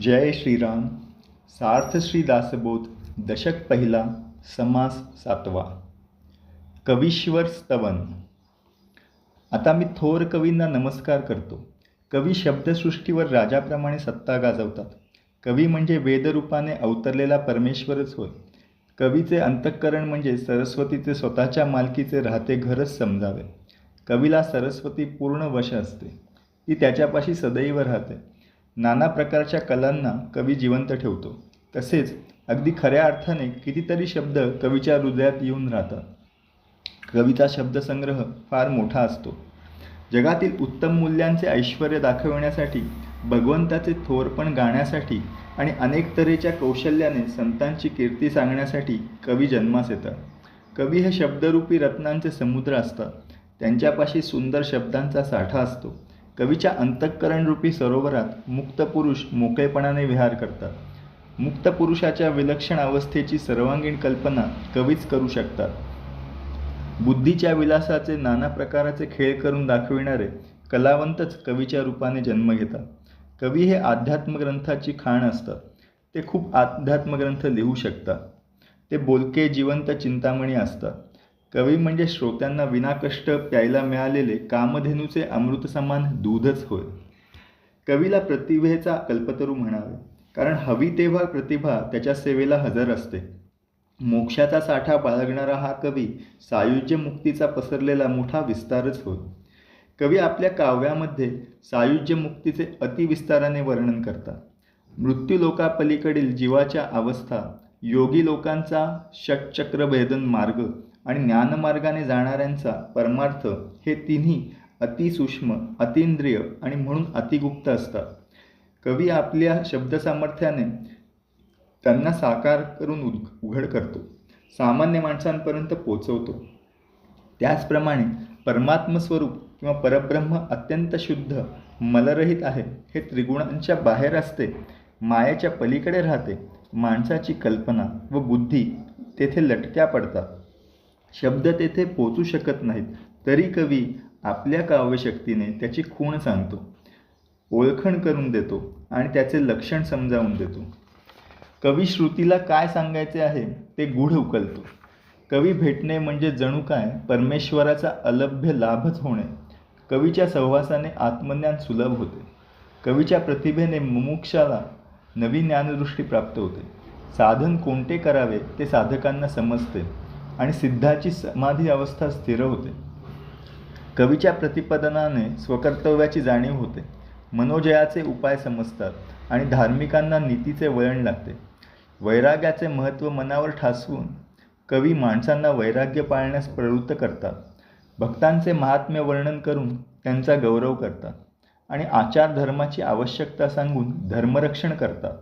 जय श्रीराम सार्थ श्री दासबोध दशक पहिला समास सातवा. कवीश्वर स्तवन. आता मी थोर कवींना नमस्कार करतो. कवी शब्दसृष्टीवर राजाप्रमाणे सत्ता गाजवतात. कवी म्हणजे वेदरूपाने अवतरलेला परमेश्वरच होय. कवीचे अंतःकरण म्हणजे सरस्वतीचे स्वतःच्या मालकीचे राहते घरच समजावे. कवीला सरस्वती पूर्ण वश असते. ती त्याच्यापाशी सदैव राहते. नाना प्रकारच्या कलांना कवी जिवंत ठेवतो. तसेच अगदी खऱ्या अर्थाने कितीतरी शब्द कवीच्या हृदयात येऊन राहतात. कवीचा शब्दसंग्रह फार मोठा असतो. जगातील उत्तम मूल्यांचे ऐश्वर दाखविण्यासाठी भगवंताचे थोरपण गाण्यासाठी आणि अनेक तऱ्हेच्या कौशल्याने संतांची कीर्ती सांगण्यासाठी कवी जन्मास येतात. कवी हे शब्दरूपी रत्नांचे समुद्र असतात. त्यांच्यापाशी सुंदर शब्दांचा साठा असतो. कवीच्या अंतःकरणरूपी सरोवरात मुक्त पुरुष मोकळेपणाने विहार करतात. मुक्त पुरुषाच्या विलक्षण अवस्थेची सर्वांगीण कल्पना कवीच करू शकतात. बुद्धीच्या विलासाचे नाना प्रकाराचे खेळ करून दाखविणारे कलावंतच कवीच्या रूपाने जन्म घेतात. कवी हे आध्यात्मग्रंथाची खाण असतात. ते खूप आध्यात्मग्रंथ लिहू शकतात. ते बोलके जिवंत चिंतामणी असतात. कवी म्हणजे श्रोत्यांना विनाकष्ट प्यायला मिळालेले कामधेनूचे अमृत समान दूधच होय. कवीला प्रतिभेचा कल्पतरू म्हणावे कारण हवी तेव्हा प्रतिभा त्याच्या सेवेला हजर असते. मोक्षाचा साठा बाळगणारा हा कवी सायुज्य मुक्तीचा पसरलेला मोठा विस्तारच होय. कवी आपल्या काव्यामध्ये सायुज्य मुक्तीचे अतिविस्ताराने वर्णन करतात. मृत्यूलोकापलीकडील जीवाच्या अवस्था योगी लोकांचा षटचक्रभेदन मार्ग आणि ज्ञानमार्गाने जाणाऱ्यांचा परमार्थ हे तिन्ही अतिसूक्ष्म अतिंद्रिय आणि म्हणून अतिगुप्त असतात. कवी आपल्या शब्दसामर्थ्याने त्यांना साकार करून उद उघड करतो. सामान्य माणसांपर्यंत पोचवतो. त्याचप्रमाणे परमात्मस्वरूप किंवा परब्रह्म अत्यंत शुद्ध मलरहित आहे हे त्रिगुणांच्या बाहेर असते मायाच्या पलीकडे राहते माणसाची कल्पना व बुद्धी तेथे लटक्या पडतात. शब्द तेथे पोचू शकत नाहीत. तरी कवी आपल्या काव्यशक्तीने त्याची खूण सांगतो. ओळखण करून देतो आणि त्याचे लक्षण समजावून देतो. कवी श्रुतीला काय सांगायचे आहे ते गूढ उकलतो. कवी भेटणे म्हणजे जणू काय? परमेश्वराचा अलभ्य लाभच होणे. कवीच्या सहवासाने आत्मज्ञान सुलभ होते. कवीच्या प्रतिभेने मुमुक्षाला नवी ज्ञानदृष्टी प्राप्त होते. साधन कोणते करावे ते साधकांना समजते. आणि सिद्धाची समाधी अवस्था स्थिर होते. कवीच्या प्रतिपादनाने स्वकर्तव्याची जाणीव होते. मनोजयाचे उपाय समजतात आणि धार्मिकांना नीतीचे वळण लागते. वैराग्याचे महत्त्व मनावर ठासवून कवी माणसांना वैराग्य पाळण्यास प्रवृत्त करतात. भक्तांचे महात्म्य वर्णन करून त्यांचा गौरव करतात आणि आचार धर्माची आवश्यकता सांगून धर्मरक्षण करतात.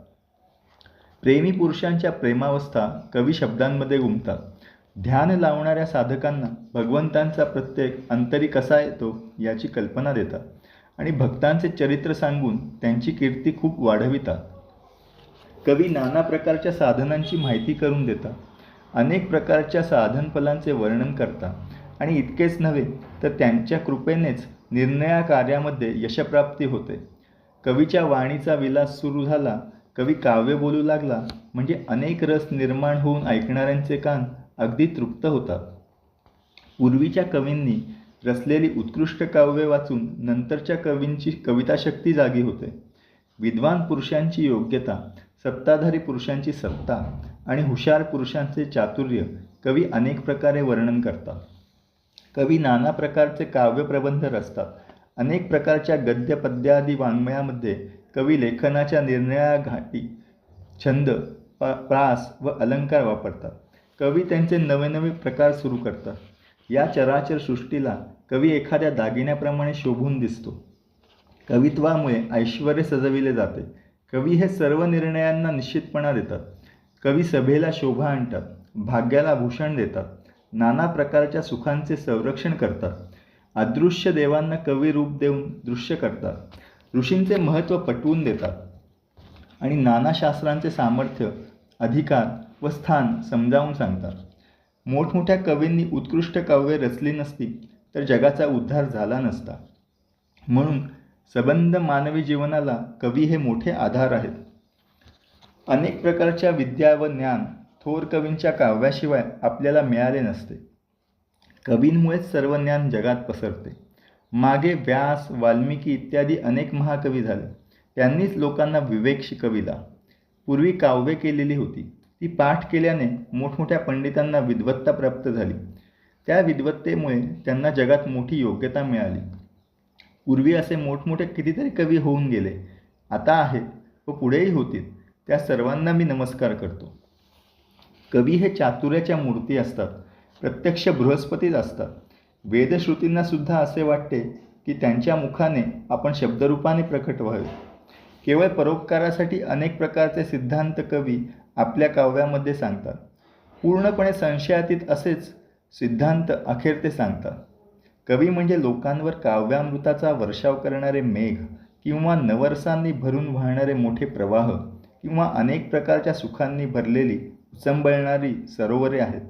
प्रेमी पुरुषांच्या प्रेमावस्था कवी शब्दांमध्ये गुमतात ध्यान लावणाऱ्या साधकांना भगवंतांचा प्रत्येक अंतरी कसा येतो याची कल्पना देतात आणि भक्तांचे चरित्र सांगून त्यांची कीर्ती खूप वाढवितात. कवी नाना प्रकारच्या साधनांची माहिती करून देतात. अनेक प्रकारच्या साधनफलांचे वर्णन करतात. आणि इतकेच नव्हे तर त्यांच्या कृपेनेच निर्णया कार्यामध्ये यशप्राप्ती होते. कवीच्या वाणीचा विलास सुरू झाला कवी काव्य बोलू लागला म्हणजे अनेक रस निर्माण होऊन ऐकणाऱ्यांचे कान अगदी तृप्त होतात. पूर्वीच्या कवींनी रचलेली उत्कृष्ट काव्ये वाचून नंतरच्या कवींची कविताशक्ती जागी होते. विद्वान पुरुषांची योग्यता सत्ताधारी पुरुषांची सत्ता आणि हुशार पुरुषांचे चातुर्य कवी अनेक प्रकारे वर्णन करतात. कवी नाना प्रकारचे काव्यप्रबंध रचतात. अनेक प्रकारच्या गद्य पद्यादी वाङ्मयामध्ये कवी लेखनाच्या निर्णया घाटी छंद प्रास व अलंकार वापरतात. कवी त्यांचे नवे नवे प्रकार सुरू करतात. या चराचर सृष्टीला कवी एखाद्या दागिन्याप्रमाणे शोभून दिसतो. कवित्वामुळे ऐश्वर सजविले जाते. कवी हे सर्व निर्णयांना निश्चितपणा देतात. कवी सभेला शोभा आणतात भाग्याला भूषण देतात नाना प्रकारच्या सुखांचे संरक्षण करतात. अदृश्य देवांना कवी रूप देऊन दृश्य करतात. ऋषींचे महत्त्व पटवून देतात. आणि नाना शास्त्रांचे सामर्थ्य अधिकार व स्थान समजावून सांगतात. मोठमोठ्या कवींनी उत्कृष्ट काव्ये रचली नसती तर जगाचा उद्धार झाला नसता. म्हणून सबंध मानवी जीवनाला कवी हे मोठे आधार आहेत. अनेक प्रकारच्या विद्या व ज्ञान थोर कवींच्या काव्याशिवाय आपल्याला मिळाले नसते. कवींमुळेच सर्व ज्ञान जगात पसरते. मागे व्यास वाल्मिकी इत्यादी अनेक महाकवी झाले. त्यांनीच लोकांना विवेक शिकविला. पूर्वी काव्य केलेली होती. ती पाठ केल्याने मोठमोठ्या पंडितांना विद्वत्ता प्राप्त झाली. त्या विद्वत्तेमुळे त्यांना जगात मोठी योग्यता मिळाली. पूर्वी असे मोठमोठे कितीतरी कवी होऊन गेले. आता आहेत व पुढेही होतील. त्या सर्वांना मी नमस्कार करतो. कवी हे चातुर्याच्या मूर्ती असतात. प्रत्यक्ष बृहस्पतीच असतात. वेदश्रुतींना सुद्धा असे वाटते की त्यांच्या मुखाने आपण शब्दरूपाने प्रकट व्हावे. केवळ परोपकारासाठी अनेक प्रकारचे सिद्धांत कवी आपल्या काव्यामध्ये सांगतात. पूर्णपणे संशयातीत असेच सिद्धांत अखेर ते सांगतात. कवी म्हणजे लोकांवर काव्यामृताचा वर्षाव करणारे मेघ किंवा नवरसांनी भरून वाहणारे मोठे प्रवाह किंवा अनेक प्रकारच्या सुखांनी भरलेली उचंबळणारी सरोवरे आहेत.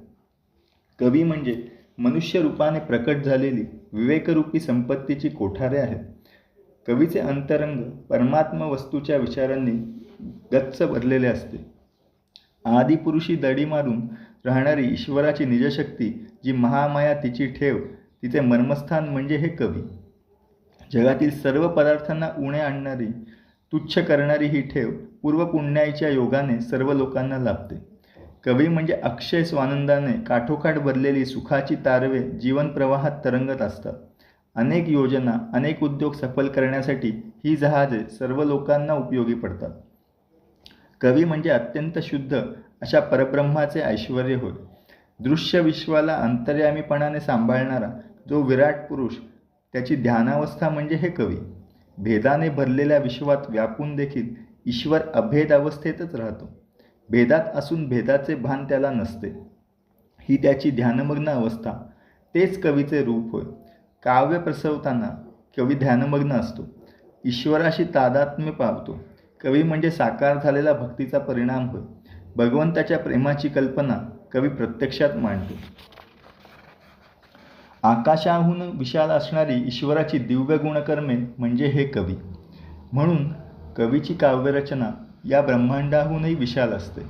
कवी म्हणजे मनुष्य रूपाने प्रकट झालेली विवेकरूपी संपत्तीची कोठारे आहेत. कवीचे अंतरंग परमात्मा वस्तूच्या विचारांनी गच्च भरलेले असते. आदिपुरुषी दडी मारून राहणारी ईश्वराची निजशक्ती जी महामाया तिची ठेव तिचे मर्मस्थान म्हणजे हे कवी. जगातील सर्व पदार्थांना उणे आणणारी तुच्छ करणारी ही ठेव पूर्वपुण्याईच्या योगाने सर्व लोकांना लाभते. कवी म्हणजे अक्षय स्वानंदाने काठोकाठ भरलेली सुखाची तारवे जीवनप्रवाहात तरंगत असतात. अनेक योजना अनेक उद्योग सफल करण्यासाठी ही जहाजे सर्व लोकांना उपयोगी पडतात. कवी म्हणजे अत्यंत शुद्ध अशा परब्रह्माचे ऐश्वर होय. दृश्य विश्वाला अंतर्यामीपणाने सांभाळणारा जो विराट पुरुष त्याची ध्यानावस्था म्हणजे हे कवी. भेदाने भरलेल्या विश्वात व्यापून देखील ईश्वर अभेद अवस्थेतच राहतो. भेदात असून भेदाचे भान त्याला नसते. ही त्याची ध्यानमग्न अवस्था तेच कवीचे रूप होय. काव्य प्रसवताना कवी ध्यानमग्न असतो. ईश्वराशी तादात्म्य पावतो. कवी म्हणजे साकार झालेला भक्तीचा परिणाम होय. भगवंताच्या प्रेमाची कल्पना कवी प्रत्यक्षात मांडतो. आकाशाहून विशाल असणारी ईश्वराची दिव्य गुणकर्मे म्हणजे हे कवी. म्हणून कवीची काव्यरचना या ब्रह्मांडाहूनही विशाल असते.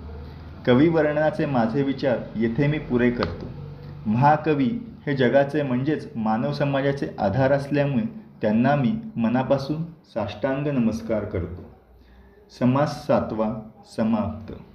कवी वर्णनाचे माझे विचार येथे मी पुरे करतो. महाकवी हे जगाचे म्हणजेच मानव समाजाचे आधार असल्यामुळे त्यांना मी मनापासून साष्टांग नमस्कार करतो. समास सातवा समाप्त.